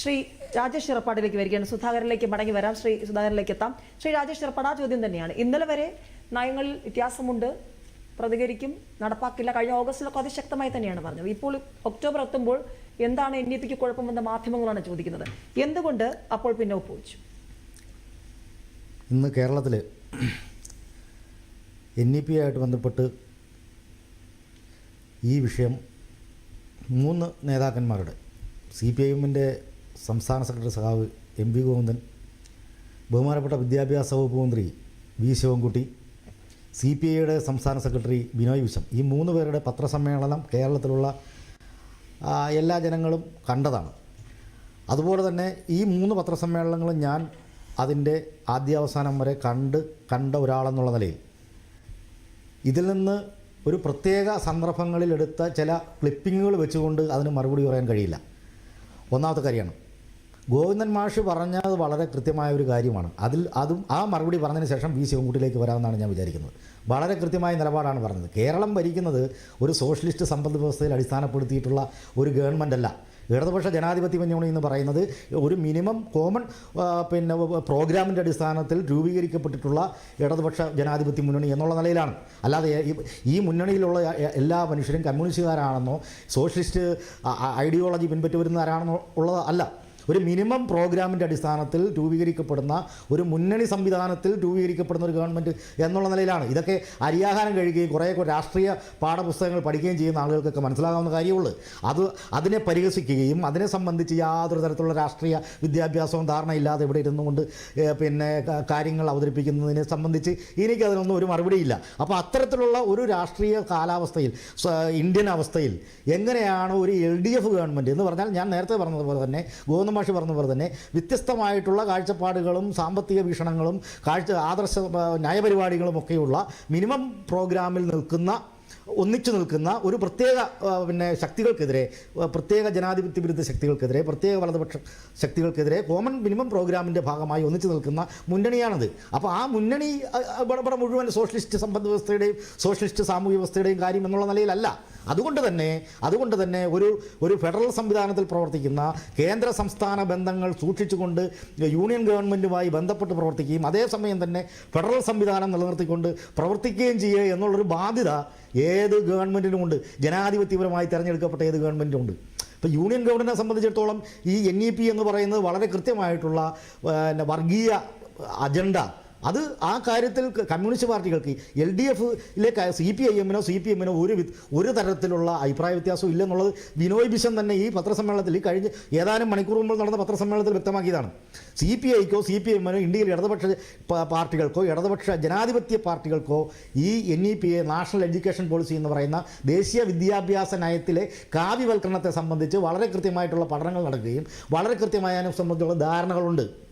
ശ്രീ രാജേഷ് ചിറപ്പാടിലേക്ക് വരികയാണ്. സുധാകരനിലേക്ക് മടങ്ങി വരാം. ശ്രീ സുധാകരനിലേക്ക് എത്താം. ശ്രീ രാജേഷ് ചിറപ്പാട് ആ ചോദ്യം തന്നെയാണ്. ഇന്നലെ വരെ നയങ്ങളിൽ വ്യത്യാസമുണ്ട്. പ്രതികരിക്കും നടപ്പാക്കില്ല. കഴിഞ്ഞ ഓഗസ്റ്റിലൊക്കെ അതിശക്തമായി തന്നെയാണ് പറഞ്ഞത്. ഇപ്പോൾ ഒക്ടോബർ എത്തുമ്പോൾ എന്താണ് എൻ ഇ പിക്ക് കുഴപ്പമെന്ന് മാധ്യമങ്ങളാണ് ചോദിക്കുന്നത്. എന്തുകൊണ്ട് അപ്പോൾ പിന്നെ ഒപ്പുവെച്ചു? ഇന്ന് കേരളത്തിൽ എൻ ഇ പി ആയിട്ട് ബന്ധപ്പെട്ട് ഈ വിഷയം മൂന്ന് നേതാക്കന്മാരുടെ സി പി ഐ എമ്മിന്റെ സംസ്ഥാന സെക്രട്ടറി സഖാവ് എം വി ഗോവിന്ദൻ ബഹുമാനപ്പെട്ട വിദ്യാഭ്യാസ വകുപ്പ് മന്ത്രി വി ശിവൻകുട്ടി സി പി ഐയുടെ സംസ്ഥാന സെക്രട്ടറി ബിനോയ് വിശ്വം. ഈ മൂന്ന് പേരുടെ പത്രസമ്മേളനം കേരളത്തിലുള്ള എല്ലാ ജനങ്ങളും കണ്ടതാണ്. അതുപോലെ തന്നെ ഈ മൂന്ന് പത്രസമ്മേളനങ്ങളും ഞാൻ അതിന്റെ ആദ്യാവസാനം വരെ കണ്ട് കണ്ട ഒരാളെന്നുള്ള നിലയിൽ ഇതിൽ നിന്ന് ഒരു പ്രത്യേക സന്ദർഭങ്ങളിൽ എടുത്ത ചില ക്ലിപ്പിങ്ങുകൾ വെച്ചുകൊണ്ട് അതിന് മറുപടി പറയാൻ കഴിയില്ല. ഒന്നാമത്തെ കാര്യമാണ് ഗോവിന്ദൻ മാഷ് പറഞ്ഞത് വളരെ കൃത്യമായ ഒരു കാര്യമാണ്. അതിൽ അതും ആ മറുപടി പറഞ്ഞതിന് ശേഷം വി ശിവൻകുട്ടിയിലേക്ക് വരാമെന്നാണ് ഞാൻ വിചാരിക്കുന്നത്. വളരെ കൃത്യമായ നിലപാടാണ് പറഞ്ഞത്. കേരളം ഭരിക്കുന്നത് ഒരു സോഷ്യലിസ്റ്റ് സമ്പദ് വ്യവസ്ഥയിൽ അടിസ്ഥാനപ്പെടുത്തിയിട്ടുള്ള ഒരു ഗവൺമെന്റ് അല്ല. ഇടതുപക്ഷ ജനാധിപത്യ മുന്നണി എന്ന് പറയുന്നത് ഒരു മിനിമം കോമൺ പിന്നെ പ്രോഗ്രാമിന്റെ അടിസ്ഥാനത്തിൽ രൂപീകരിക്കപ്പെട്ടിട്ടുള്ള ഇടതുപക്ഷ ജനാധിപത്യ മുന്നണി എന്നുള്ള നിലയിലാണ്. അല്ലാതെ ഈ- മുന്നണിയിലുള്ള എല്ലാ മനുഷ്യരും കമ്മ്യൂണിസ്റ്റുകാരാണെന്നോ സോഷ്യലിസ്റ്റ് ഐഡിയോളജി പിൻപറ്റി പിൻപറ്റുവരുന്നവരാണെന്നോ ഉള്ളത് അല്ല. ഒരു മിനിമം പ്രോഗ്രാമിന്റെ അടിസ്ഥാനത്തിൽ രൂപീകരിക്കപ്പെടുന്ന ഒരു മുന്നണി സംവിധാനത്തിൽ രൂപീകരിക്കപ്പെടുന്ന ഒരു ഗവൺമെന്റ് എന്നുള്ള നിലയിലാണ്. ഇതൊക്കെ അരിയാഹാരം കഴിയുകയും കുറേ രാഷ്ട്രീയ പാഠപുസ്തകങ്ങൾ പഠിക്കുകയും ചെയ്യുന്ന ആളുകൾക്കൊക്കെ മനസ്സിലാകാവുന്ന കാര്യമുള്ളൂ. അത് അതിനെ പരിഹസിക്കുകയും അതിനെ സംബന്ധിച്ച് യാതൊരു തരത്തിലുള്ള രാഷ്ട്രീയ വിദ്യാഭ്യാസവും ധാരണയില്ലാതെ ഇവിടെ ഇരുന്നുകൊണ്ട് കൊണ്ട് പിന്നെ കാര്യങ്ങൾ അവതരിപ്പിക്കുന്നതിനെ സംബന്ധിച്ച് എനിക്ക് അതിനൊന്നും ഒരു മറുപടിയില്ല. അപ്പോൾ അത്തരത്തിലുള്ള ഒരു രാഷ്ട്രീയ കാലാവസ്ഥയിൽ ഇന്ത്യൻ അവസ്ഥയിൽ എങ്ങനെയാണ് ഒരു എൽ ഡി എഫ് ഗവൺമെന്റ് എന്ന് പറഞ്ഞാൽ ഞാൻ നേരത്തെ പറഞ്ഞതുപോലെ തന്നെ ഗോവിന്ദ മാഷി പോലെ തന്നെ വ്യത്യസ്തമായിട്ടുള്ള കാഴ്ചപ്പാടുകളും സാമ്പത്തിക വീക്ഷണങ്ങളും കാഴ്ച ആദർശ ന്യായപരിപാടികളും ഒക്കെയുള്ള മിനിമം പ്രോഗ്രാമിൽ നിൽക്കുന്ന ഒന്നിച്ചു നിൽക്കുന്ന ഒരു പ്രത്യേക പിന്നെ ശക്തികൾക്കെതിരെ പ്രത്യേക ജനാധിപത്യ വിരുദ്ധ ശക്തികൾക്കെതിരെ പ്രത്യേക വലതുപക്ഷ ശക്തികൾക്കെതിരെ കോമൺ മിനിമം പ്രോഗ്രാമിന്റെ ഭാഗമായി ഒന്നിച്ചു നിൽക്കുന്ന മുന്നണിയാണത്. അപ്പോൾ ആ മുന്നണി ഇവിടെ മുഴുവൻ സോഷ്യലിസ്റ്റ് സമ്പദ് വ്യവസ്ഥയുടെയും സോഷ്യലിസ്റ്റ് സാമൂഹ്യ വ്യവസ്ഥയുടെയും കാര്യം എന്നുള്ള നിലയിലല്ല. അതുകൊണ്ട് തന്നെ അതുകൊണ്ട് തന്നെ ഒരു ഒരു ഫെഡറൽ സംവിധാനത്തിൽ പ്രവർത്തിക്കുന്ന കേന്ദ്ര സംസ്ഥാന ബന്ധങ്ങൾ സൂക്ഷിച്ചുകൊണ്ട് യൂണിയൻ ഗവൺമെന്റുമായി ബന്ധപ്പെട്ട് പ്രവർത്തിക്കുകയും അതേസമയം തന്നെ ഫെഡറൽ സംവിധാനം നിലനിർത്തിക്കൊണ്ട് പ്രവർത്തിക്കുകയും ചെയ്യുക എന്നുള്ളൊരു ബാധ്യത ഏത് ഗവൺമെന്റിനുമുണ്ട് ജനാധിപത്യപരമായി തിരഞ്ഞെടുക്കപ്പെട്ട ഏത് ഗവൺമെന്റുമുണ്ട് ഇപ്പോൾ യൂണിയൻ ഗവൺമെന്റിനെ സംബന്ധിച്ചിടത്തോളം ഈ എൻ ഇ പി എന്ന് പറയുന്നത് വളരെ കൃത്യമായിട്ടുള്ള വർഗീയ അജണ്ട അത് ആ കാര്യത്തിൽ കമ്മ്യൂണിസ്റ്റ് പാർട്ടികൾക്ക് എൽ ഡി എഫിലെ സി പി ഐ എമ്മിനോ സി പി എമ്മിനോ ഒരു ഒരു തരത്തിലുള്ള അഭിപ്രായ വ്യത്യാസവും ഇല്ലെന്നുള്ളത് ബിനോയ് ബിഷൻ തന്നെ ഈ പത്രസമ്മേളനത്തിൽ ഈ കഴിഞ്ഞ് ഏതാനും മണിക്കൂർ മുമ്പ് നടന്ന പത്രസമ്മേളനത്തിൽ വ്യക്തമാക്കിയതാണ്. സി പി ഐക്കോ സി പി എമ്മിനോ ഇന്ത്യയിൽ ഇടതുപക്ഷ പാർട്ടികൾക്കോ ഇടതുപക്ഷ ജനാധിപത്യ പാർട്ടികൾക്കോ ഈ N E P A national education policy എന്ന് പറയുന്ന ദേശീയ വിദ്യാഭ്യാസ നയത്തിലെ കാവ്യവൽക്കരണത്തെ സംബന്ധിച്ച് വളരെ കൃത്യമായിട്ടുള്ള പഠനങ്ങൾ നടക്കുകയും വളരെ കൃത്യമായ അതിനെ സംബന്ധിച്ചുള്ള ധാരണകളുണ്ട്.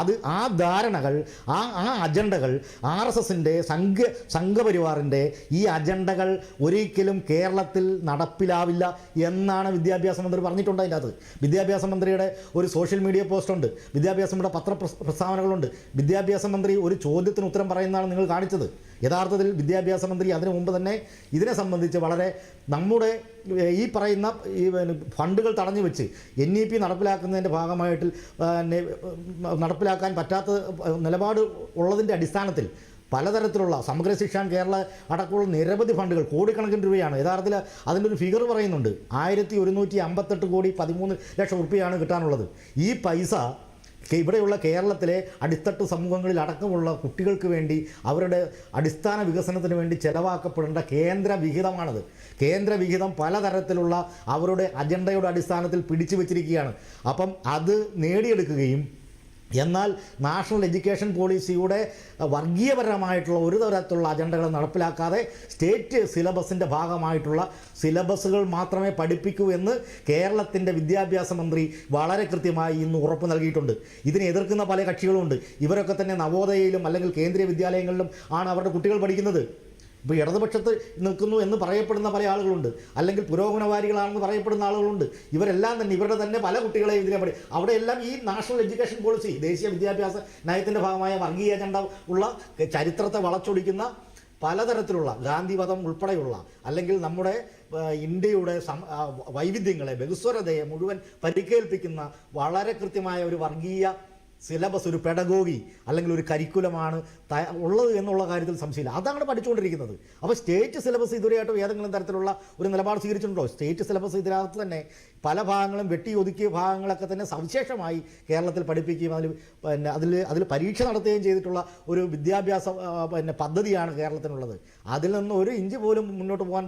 അത് ആ ധാരണകൾ ആ ആ അജണ്ടകൾ ആർ എസ് എസിന്റെ സംഘ സംഘപരിവാറിന്റെ ഈ അജണ്ടകൾ ഒരിക്കലും കേരളത്തിൽ നടപ്പിലാവില്ല എന്നാണ് വിദ്യാഭ്യാസ മന്ത്രി പറഞ്ഞിട്ടുണ്ട് അതിന്റെ അത് വിദ്യാഭ്യാസ മന്ത്രിയുടെ ഒരു സോഷ്യൽ മീഡിയ പോസ്റ്റുണ്ട് വിദ്യാഭ്യാസ മന്ത്രിയുടെ പത്ര പ്രസ്താവനകളുണ്ട്. വിദ്യാഭ്യാസ മന്ത്രി ഒരു ചോദ്യത്തിന് ഉത്തരം പറയുന്നതാണ് നിങ്ങൾ കാണിച്ചത്. യഥാർത്ഥത്തിൽ വിദ്യാഭ്യാസ മന്ത്രി അതിനു മുമ്പ് തന്നെ ഇതിനെ സംബന്ധിച്ച് വളരെ നമ്മുടെ ഈ പറയുന്ന ഈ ഫണ്ടുകൾ തടഞ്ഞു വെച്ച് എൻ ഇ പി നടപ്പിലാക്കുന്നതിന്റെ ഭാഗമായിട്ട് നടപ്പിലാക്കാൻ പറ്റാത്ത നിലപാട് ഉള്ളതിന്റെ അടിസ്ഥാനത്തിൽ പലതരത്തിലുള്ള സമഗ്ര ശിക്ഷാൻ കേരള അടക്കമുള്ള നിരവധി ഫണ്ടുകൾ കോടിക്കണക്കിന് രൂപയാണ്. യഥാർത്ഥത്തിൽ അതിന്റെ ഒരു ഫിഗർ പറയുന്നുണ്ട്. ആയിരത്തി ഒരുന്നൂറ്റി അമ്പത്തെട്ട് കോടി പതിമൂന്ന് ലക്ഷം റുപ്യയാണ് കിട്ടാനുള്ളത്. ഈ പൈസ ഇവിടെയുള്ള കേരളത്തിലെ അടിത്തട്ട് സമൂഹങ്ങളിൽ അടക്കമുള്ള കുട്ടികൾക്ക് വേണ്ടി അവരുടെ അടിസ്ഥാന വികസനത്തിന് വേണ്ടി ചെലവാക്കപ്പെടേണ്ട കേന്ദ്ര വിഹിതമാണത്. കേന്ദ്ര വിഹിതം പലതരത്തിലുള്ള അവരുടെ അജണ്ടയുടെ അടിസ്ഥാനത്തിൽ പിടിച്ചു വച്ചിരിക്കുകയാണ് അപ്പം അത് നേടിയെടുക്കുകയും എന്നാൽ നാഷണൽ എഡ്യൂക്കേഷൻ പോളിസിയുടെ വർഗീയപരമായിട്ടുള്ള ഒരു തരത്തിലുള്ള അജണ്ടകൾ നടപ്പിലാക്കാതെ സ്റ്റേറ്റ് സിലബസിന്റെ ഭാഗമായിട്ടുള്ള സിലബസുകൾ മാത്രമേ പഠിപ്പിക്കൂ എന്ന് കേരളത്തിന്റെ വിദ്യാഭ്യാസ മന്ത്രി വളരെ കൃത്യമായി ഇന്ന് ഉറപ്പ് നൽകിയിട്ടുണ്ട്. ഇതിനെ എതിർക്കുന്ന പല കക്ഷികളുമുണ്ട്. ഇവരൊക്കെ തന്നെ നവോദയയിലും അല്ലെങ്കിൽ കേന്ദ്രീയ വിദ്യാലയങ്ങളിലും ആണ് അവരുടെ കുട്ടികൾ പഠിക്കുന്നത്. ഇപ്പോൾ ഇടതുപക്ഷത്ത് നിൽക്കുന്നു എന്ന് പറയപ്പെടുന്ന പല ആളുകളുണ്ട്. അല്ലെങ്കിൽ പുരോഗമനവാദികളാണെന്ന് പറയപ്പെടുന്ന ആളുകളുണ്ട്. ഇവരെല്ലാം തന്നെ ഇവരുടെ തന്നെ പല കുട്ടികളെയും ഇതിനെ പഠി അവിടെയെല്ലാം ഈ നാഷണൽ എഡ്യൂക്കേഷൻ പോളിസി ദേശീയ വിദ്യാഭ്യാസ നയത്തിന്റെ ഭാഗമായ വർഗീയ അജണ്ട ഉള്ള ചരിത്രത്തെ വളച്ചൊടിക്കുന്ന പലതരത്തിലുള്ള ഗാന്ധിവധം ഉൾപ്പെടെയുള്ള അല്ലെങ്കിൽ നമ്മുടെ ഇന്ത്യയുടെ വൈവിധ്യങ്ങളെ ബഹുസ്വരതയെ മുഴുവൻ പരിക്കേൽപ്പിക്കുന്ന വളരെ കൃത്യമായ ഒരു വർഗീയ സിലബസ് ഒരു പെഡഗോഗി അല്ലെങ്കിൽ ഒരു കരിക്കുലമാണ് ഉള്ളത് എന്നുള്ള കാര്യത്തിൽ സംശയമില്ല. അതാണ് പഠിച്ചുകൊണ്ടിരിക്കുന്നത്. അപ്പോൾ സ്റ്റേറ്റ് സിലബസ് ഇതുവരെയായിട്ടും ഏതെങ്കിലും തരത്തിലുള്ള ഒരു നിലപാട് സ്വീകരിച്ചിട്ടുണ്ടോ? സ്റ്റേറ്റ് സിലബസ് ഇതിനകത്ത് തന്നെ പല ഭാഗങ്ങളും വെട്ടി ഒതുക്കിയ ഭാഗങ്ങളൊക്കെ തന്നെ സവിശേഷമായി കേരളത്തിൽ പഠിപ്പിക്കുകയും അതിൽ പിന്നെ അതിൽ അതിൽ പരീക്ഷ നടത്തുകയും ചെയ്തിട്ടുള്ള ഒരു വിദ്യാഭ്യാസ പിന്നെ പദ്ധതിയാണ് കേരളത്തിനുള്ളത്. അതിൽ നിന്ന് ഒരു ഇഞ്ച് പോലും മുന്നോട്ട് പോകാൻ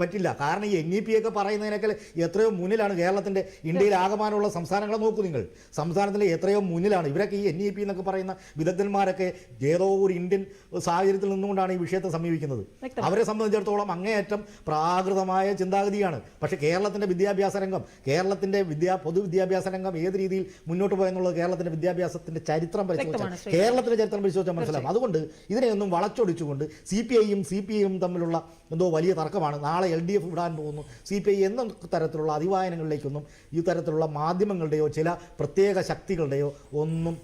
പറ്റില്ല. കാരണം ഈ എൻ ഇ പി ഒക്കെ പറയുന്നതിനേക്കാൾ എത്രയോ മുന്നിലാണ് കേരളത്തിന്റെ ഇന്ത്യയിൽ ആകമാനമുള്ള സംസ്ഥാനങ്ങളെ നോക്കൂ നിങ്ങൾ. സംസ്ഥാനത്തിലെ എത്രയോ മുന്നിലാണ്. ഇവരൊക്കെ ഈ എൻ ഇ പി എന്നൊക്കെ പറയുന്ന വിദഗ്ധന്മാരൊക്കെ ഏതോ ഒരു ഇന്ത്യൻ സാഹചര്യത്തിൽ നിന്നുകൊണ്ടാണ് ഈ വിഷയത്തെ സമീപിക്കുന്നത്. അവരെ സംബന്ധിച്ചിടത്തോളം അങ്ങേയറ്റം പ്രാകൃതമായ ചിന്താഗതിയാണ്. പക്ഷേ കേരളത്തിന്റെ വിദ്യാഭ്യാസ രംഗം കേരളത്തിന്റെ വിദ്യാ പൊതുവിദ്യാഭ്യാസ രംഗം ഏത് രീതിയിൽ മുന്നോട്ട് പോയെന്നുള്ളത് കേരളത്തിന്റെ വിദ്യാഭ്യാസത്തിന്റെ ചരിത്രം പരിശോധിച്ചാൽ കേരളത്തിന്റെ കേരളത്തിന്റെ ചരിത്രം പരിശോധിച്ചാൽ മനസ്സിലാവും. അതുകൊണ്ട് ഇതിനെയൊന്നും വളച്ചൊടിച്ചുകൊണ്ട് സി പി ഐയും സി പി ഐയും തമ്മിലുള്ള എന്തോ വലിയ തർക്കമാണ്. നാളെ എൽ ഡി എഫ് വിടാൻ പോകുന്നു. സി പി ഐ എന്ന തരത്തിലുള്ള അതിവായനങ്ങളിലേക്കൊന്നും ഈ തരത്തിലുള്ള മാധ്യമങ്ങളുടെയോ ചില പ്രത്യേക ശക്തികളുടെയോ ഒന്നും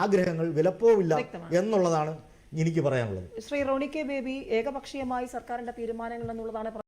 ആഗ്രഹങ്ങൾ വിലപ്പോവില്ല എന്നുള്ളതാണ് എനിക്ക് പറയാനുള്ളത്. ശ്രീ റോണി കെ ബേബി ഏകപക്ഷീയമായി സർക്കാരിന്റെ തീരുമാനങ്ങൾ എന്നുള്ളതാണ്